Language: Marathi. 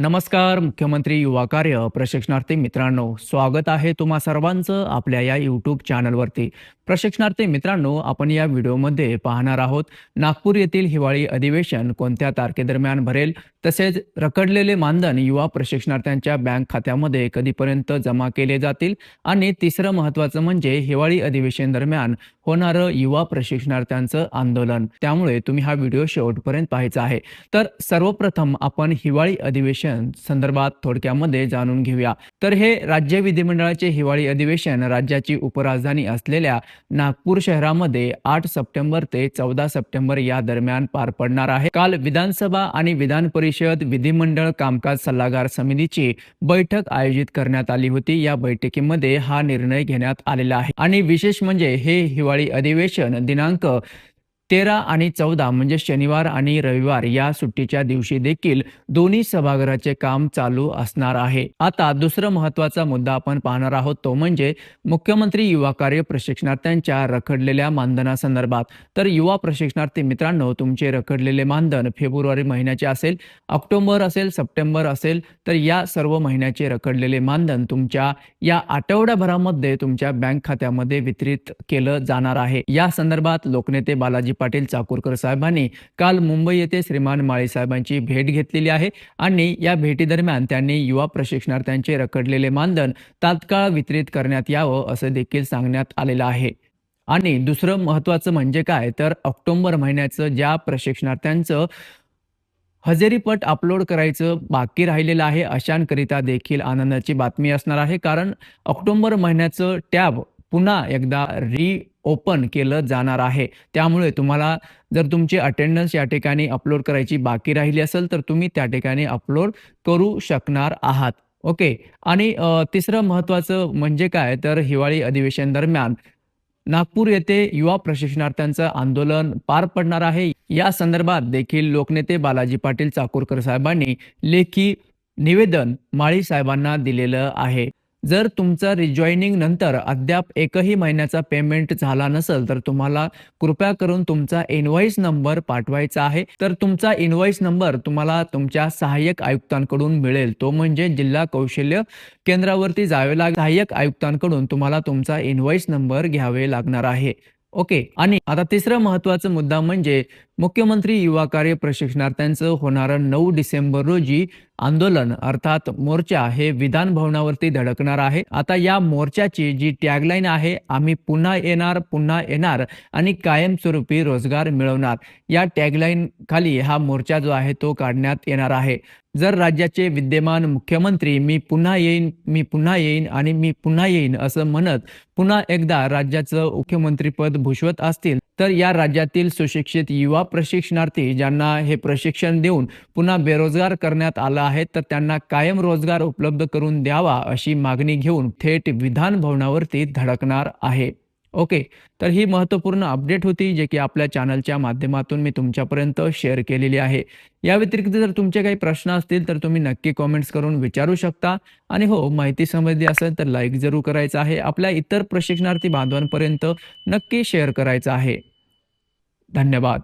नमस्कार मुख्यमंत्री युवा कार्य प्रशिक्षणार्थी मित्रांनो. स्वागत आहे तुम्हा सर्वांचं आपल्या या यूट्यूब चॅनलवरती प्रशिक्षणार्थी मित्रांनो आपण या व्हिडिओमध्ये पाहणार आहोत नागपूर येथील हिवाळी अधिवेशन कोणत्या तारखेदरम्यान भरेल? तसेच रखडलेले मानधन युवा प्रशिक्षणार्थ्यांच्या बँक खात्यामध्ये कधीपर्यंत जमा केले जातील? आणि तिसरं महत्त्वाचं म्हणजे हिवाळी अधिवेशन दरम्यान होणारं युवा प्रशिक्षणार्थ्यांचं आंदोलन. त्यामुळे तुम्ही हा व्हिडिओ शेवटपर्यंत पाहायचा आहे. तर सर्वप्रथम आपण हिवाळी अधिवेशन अधिवेशन संदर्भात थोडक्यामध्ये जाणून घेऊया. तर हे राज्य विधिमंडळाचे हिवाळी अधिवेशन राज्याची उपराजधानी असलेल्या नागपूर शहरामध्ये आठ सप्टेंबर ते चौदा सप्टेंबर या दरम्यान पार पडणार आहे. काल विधानसभा आणि विधान परिषद विधिमंडळ कामकाज सल्लागार समितीची बैठक आयोजित करण्यात आली होती. या बैठकीमध्ये हा निर्णय घेण्यात आलेला आहे. आणि विशेष म्हणजे हे हिवाळी अधिवेशन दिनांक तेरा आणि चौदा म्हणजे शनिवार आणि रविवार या सुट्टीच्या दिवशी देखील दोन्ही सभागृहाचे काम चालू असणार आहे. आता दुसरा महत्त्वाचा मुद्दा आपण पाहणार आहोत तो म्हणजे मुख्यमंत्री युवा कार्य प्रशिक्षणार्थ्यांच्या रखडलेल्या मानधनासंदर्भात. तर युवा प्रशिक्षणार्थी मित्रांनो तुमचे रखडलेले मानधन फेब्रुवारी महिन्याचे असेल ऑक्टोबर असेल सप्टेंबर असेल तर या सर्व महिन्याचे रखडलेले मानधन तुमच्या या आठवड्याभरामध्ये तुमच्या बँक खात्यामध्ये वितरित केलं जाणार आहे. या संदर्भात लोकनेते बालाजी पाटील चाकूरकर साहेबांनी काल मुंबई येथे श्रीमान माळी साहेबांची भेट घेतलेली आहे आणि या भेटीदरम्यान त्यांनी युवा प्रशिक्षणार्थ्यांचे रखडलेले मानधन तात्काळ वितरित करण्यात यावं असं देखील सांगण्यात आलेलं आहे. आणि दुसरं महत्त्वाचं म्हणजे काय? तर ऑक्टोबर महिन्याचं ज्या प्रशिक्षणार्थ्यांचं हजेरीपट अपलोड करायचं बाकी राहिलेलं आहे अशांकरिता देखील आनंदाची बातमी असणार आहे. कारण ऑक्टोबर महिन्याचं टॅब पुन्हा एकदा री ओपन केलं जाणार आहे. त्यामुळे तुम्हाला जर तुमची अटेंडन्स या ठिकाणी अपलोड करायची बाकी राहिली असेल तर तुम्ही त्या ठिकाणी अपलोड करू शकणार आहात. ओके? आणि तिसरं महत्त्वाचं म्हणजे काय? तर हिवाळी अधिवेशन दरम्यान नागपूर येथे युवा प्रशिक्षणार्थ्यांचं आंदोलन पार पडणार आहे. या संदर्भात देखील लोकनेते बालाजी पाटील चाकूरकर साहेबांनी लेखी निवेदन माळी साहेबांना दिलेलं आहे. जर तुमचा रिजॉईनिंग नंतर अद्याप एकही महिन्याचा पेमेंट झाला नसेल तर तुम्हाला कृपया करून तुमचा इनव्हॉइस नंबर पाठवायचा आहे. तर तुमचा इनव्हॉइस नंबर तुम्हाला तुमच्या सहाय्यक आयुक्तांकडून मिळेल. तो म्हणजे जिल्हा कौशल्य केंद्रावरती जावे लाग सहाय्यक आयुक्तांकडून तुम्हाला तुमचा इनव्हॉइस नंबर घ्यावे लागणार आहे. ओके आणि आता तिसरा महत्त्वाचा मुद्दा म्हणजे मुख्यमंत्री युवा कार्य प्रशिक्षणार्थ्यांचं होणारं नऊ डिसेंबर रोजी आंदोलन अर्थात मोर्चा हे विधान भवनावरती धडकणार आहे. आता या मोर्चाची जी टॅगलाईन आहे आम्ही पुन्हा येणार पुन्हा येणार आणि कायमस्वरूपी रोजगार मिळवणार. या टॅगलाईन खाली हा मोर्चा जो आहे तो काढण्यात येणार आहे. जर राज्याचे विद्यमान मुख्यमंत्री मी पुन्हा येईन मी पुन्हा येईन आणि मी पुन्हा येईन असं म्हणत पुन्हा एकदा राज्याचं मुख्यमंत्रीपद भूषवत असतील तर या राज्यातील सुशिक्षित युवा प्रशिक्षणार्थी ज्यांना हे प्रशिक्षण देऊन पुन्हा बेरोजगार करण्यात आला आहे तर त्यांना कायम रोजगार उपलब्ध करून द्यावा अशी मागणी घेऊन थेट विधान भवनावरती धडकणार आहे. ओके. तर ही महत्त्वपूर्ण अपडेट होती जे की आपल्या चॅनलच्या माध्यमातून मी तुमच्यापर्यंत शेअर केलेली आहे. या व्यतिरिक्त जर तुमचे काही प्रश्न असतील तर तुम्ही नक्की कॉमेंट्स करून विचारू शकता. आणि हो माहिती समजली असेल तर लाईक जरूर करायचं आहे. आपल्या इतर प्रशिक्षणार्थी बांधवांपर्यंत नक्की शेअर करायचं आहे. धन्यवाद.